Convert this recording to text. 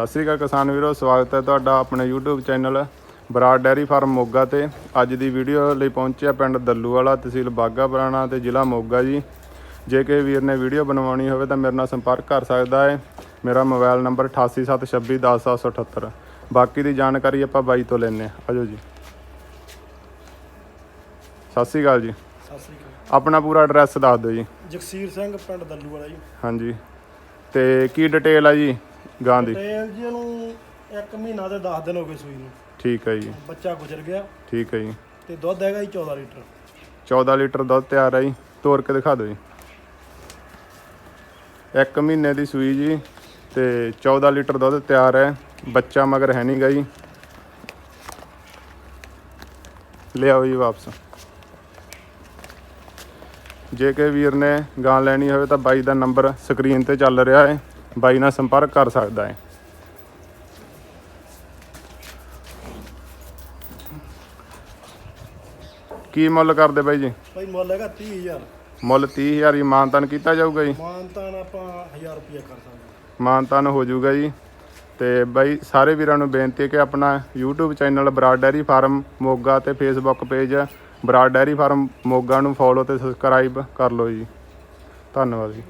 ਸਤਿ ਸ਼੍ਰੀ ਅਕਾਲ ਕਿਸਾਨ ਵੀਰੋ ਸਵਾਗਤ ਹੈ ਤੁਹਾਡਾ ਆਪਣੇ YouTube channel Brar dairy farm Moga ਤੇ। ਅੱਜ ਦੀ ਵੀਡੀਓ ਲਈ ਪਹੁੰਚਿਆ ਪਿੰਡ ਦੱਲੂਵਾਲਾ ਤਹਿਸੀਲ ਬਾਗਾ ਪੁਰਾਣਾ ਤੇ ਜ਼ਿਲ੍ਹਾ ਮੋਗਾ ਜੀ। ਜੇ ਕਿ ਵੀਰ ਨੇ ਵੀਡੀਓ ਬਣਵਾਉਣੀ ਹੋਵੇ ਤਾਂ ਮੇਰੇ ਨਾਲ ਸੰਪਰਕ ਕਰ ਸਕਦਾ ਹੈ। ਮੇਰਾ ਮੋਬਾਈਲ ਨੰਬਰ 8876210778 ਬਾਕੀ ਦੀ ਜਾਣਕਾਰੀ ਆਪਾਂ ਬਾਈ ਤੋਂ ਲੈਣੇ ਆ ਆਜੋ ਜੀ। ਸਤਿ ਸ਼੍ਰੀ ਅਕਾਲ ਜੀ। ਸਤਿ ਸ੍ਰੀ ਅਕਾਲ। ਆਪਣਾ ਪੂਰਾ ਐਡਰੈਸ ਦੱਸ ਦਿਓ ਜੀ। ਜਗਸੀਰ ਸਿੰਘ ਪਿੰਡ ਦੱਲੂ ਵਾਲਾ ਜੀ। ਹਾਂਜੀ। ਤੇ ਕੀ ਡਿਟੇਲ ਆ ਜੀ? ਗਾਂ ਦੀ ਟੇਲ ਜੀ ਨੂੰ 1 ਮਹੀਨਾ ਤੇ 10 ਦਿਨ ਹੋ ਗਏ ਸੂਈ ਨੂੰ। ਠੀਕ ਹੈ ਜੀ। ਬੱਚਾ ਗੁਜ਼ਰ ਗਿਆ। ਠੀਕ ਹੈ ਜੀ। ਤੇ ਦੁੱਧ ਹੈਗਾ ਜੀ 14 ਲੀਟਰ। 14 ਲੀਟਰ ਦੁੱਧ ਤਿਆਰ ਹੈ ਜੀ। ਤੋੜ ਕੇ ਦਿਖਾ ਦਿਓ ਜੀ। ਇੱਕ ਮਹੀਨੇ ਦੀ ਸੂਈ ਜੀ ਤੇ 14 ਲੀਟਰ ਦੁੱਧ ਤਿਆਰ ਹੈ। ਬੱਚਾ ਮਗਰ ਹੈ ਨਹੀਂਗਾ ਜੀ। ਲਿਆਓ ਜੀ ਵਾਪਸ। ਜੇ ਕਿ ਵੀਰ ਨੇ ਗਾਂ ਲੈਣੀ ਹੋਵੇ ਤਾਂ ਬਾਈ ਦਾ ਨੰਬਰ ਸਕਰੀਨ ਤੇ ਚੱਲ ਰਿਹਾ ਹੈ। ਬਾਈ ਨਾਲ ਸੰਪਰਕ ਕਰ ਸਕਦਾ ਹੈ। ਕੀ ਮੁੱਲ ਕਰਦੇ ਬਾਈ ਜੀ? ਭਾਈ ਮੁੱਲ ਹੈਗਾ 30000 ਮੁੱਲ 30000 ਹੀ ਮਾਨਤਾਨ ਕੀਤਾ ਜਾਊਗਾ ਜੀ? ਮਾਨਤਾਨ ਆਪਾਂ 1000 ਰੁਪਏ ਕਰ ਸਕਦੇ ਮਾਨਤਾਨ ਹੋ ਜਾਊਗਾ ਜੀ। ਤੇ ਬਾਈ ਸਾਰੇ ਵੀਰਾਂ ਨੂੰ ਬੇਨਤੀ ਹੈ ਕਿ ਆਪਣਾ YouTube channel Brar dairy farm Moga ਤੇ Facebook page Brar dairy farm Moga ਨੂੰ ਫੋਲੋ ਤੇ ਸਬਸਕ੍ਰਾਈਬ ਕਰ ਲਓ ਜੀ। ਧੰਨਵਾਦ ਜੀ।